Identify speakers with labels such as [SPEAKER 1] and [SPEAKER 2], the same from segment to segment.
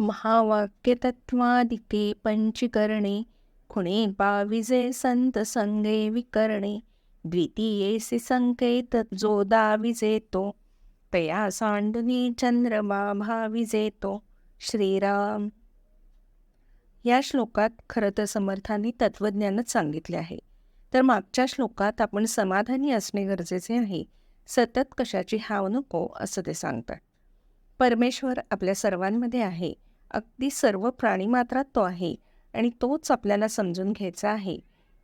[SPEAKER 1] महावाक्यतत्वादिके पंचीकरणे खुणे पाविजे संत संगे विकरणे द्वितीयेसी संकेत जोदा विजेतो तया सांडनी चंद्रबाभा विजेतो श्रीराम. या श्लोकात खरं तर समर्थांनी तत्वज्ञानच सांगितले आहे. तर मागच्या श्लोकात आपण समाधानी असणे गरजेचे आहे. सतत कशाची हाव नको असं ते सांगतात. परमेश्वर आपल्या सर्वांमध्ये आहे. अगदी सर्व प्राणीमात्रात तो आहे आणि तोच आपल्याला समजून घ्यायचा आहे.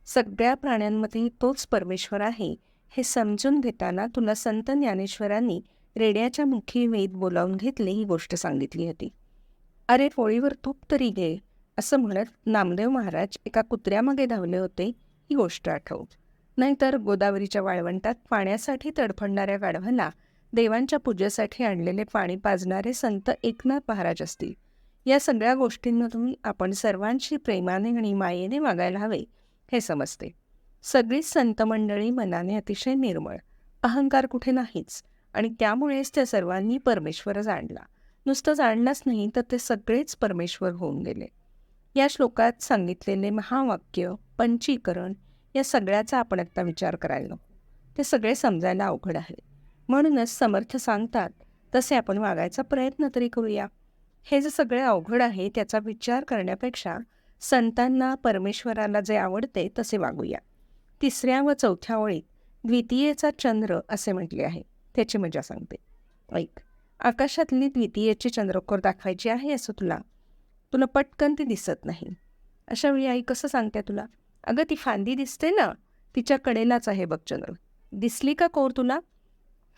[SPEAKER 1] सगळ्या प्राण्यांमध्ये तोच परमेश्वर आहे हे समजून घेताना तुला संत ज्ञानेश्वरांनी रेड्याच्या मुखी वेद बोलावून घेतले ही गोष्ट सांगितली होती. अरे पोळीवर तूप तरी घे असं म्हणत नामदेव महाराज एका कुत्र्यामागे धावले होते ही गोष्ट आठव. नाहीतर गोदावरीच्या वाळवंटात पाण्यासाठी तडफडणाऱ्या गाढवाला देवांच्या पूजेसाठी आणलेले पाणी पाजणारे संत एकनाथ महाराज असतील. या सगळ्या गोष्टींमधून आपण सर्वांशी प्रेमाने आणि मायेने वागायला हवे हे समजते. सगळीच संतमंडळी मनाने अतिशय निर्मळ अहंकार कुठे नाहीच आणि त्यामुळेच त्या सर्वांनी परमेश्वर जाणला. नुसतं जाणलाच नाही तर ते सगळेच परमेश्वर होऊन गेले. या श्लोकात सांगितलेले महावाक्य पंचीकरण या सगळ्याचा आपण आत्ता विचार करायला ते सगळे समजायला अवघड आहे. म्हणूनच समर्थ सांगतात तसे आपण वागायचा प्रयत्न तरी करूया. हे जे सगळे अवघड आहे त्याचा विचार करण्यापेक्षा संतांना परमेश्वराला जे आवडते तसे वागूया. तिसऱ्या व चौथ्या ओळीत द्वितीयेचा चंद्र असे म्हटले आहे. त्याची मजा सांगते. ऐक आकाशातली द्वितीयेची चंद्रकोर दाखवायची आहे असं तुला? तुला पटकन ती दिसत नाही. अशा वेळी आई कसं सांगते तुला? अगं ती फांदी दिसते ना? तिच्या कडेलाच आहे बघ चंद्र. दिसली का कोर तुला?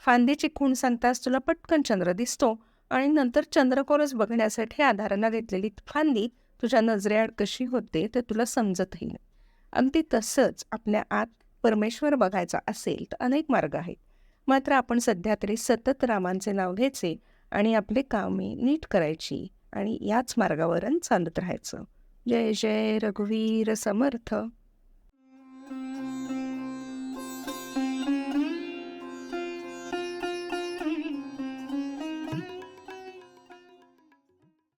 [SPEAKER 1] फांदीची खूण सांगतास तुला पटकन चंद्र दिसतो. आणि नंतर चंद्रकोरच बघण्यासाठी आधाराला घेतलेली फांदी तुझ्या नजरेआड कशी होते ते तुला समजतही नाही. अगदी तसंच आपल्या आत परमेश्वर बघायचा असेल तर अनेक मार्ग आहेत. मात्र आपण सध्या तरी सतत रामांचे नाव घ्यायचे आणि आपले कामे नीट करायची आणि याच मार्गावरून चालत राहायचं. जय जय रघुवीर समर्थ.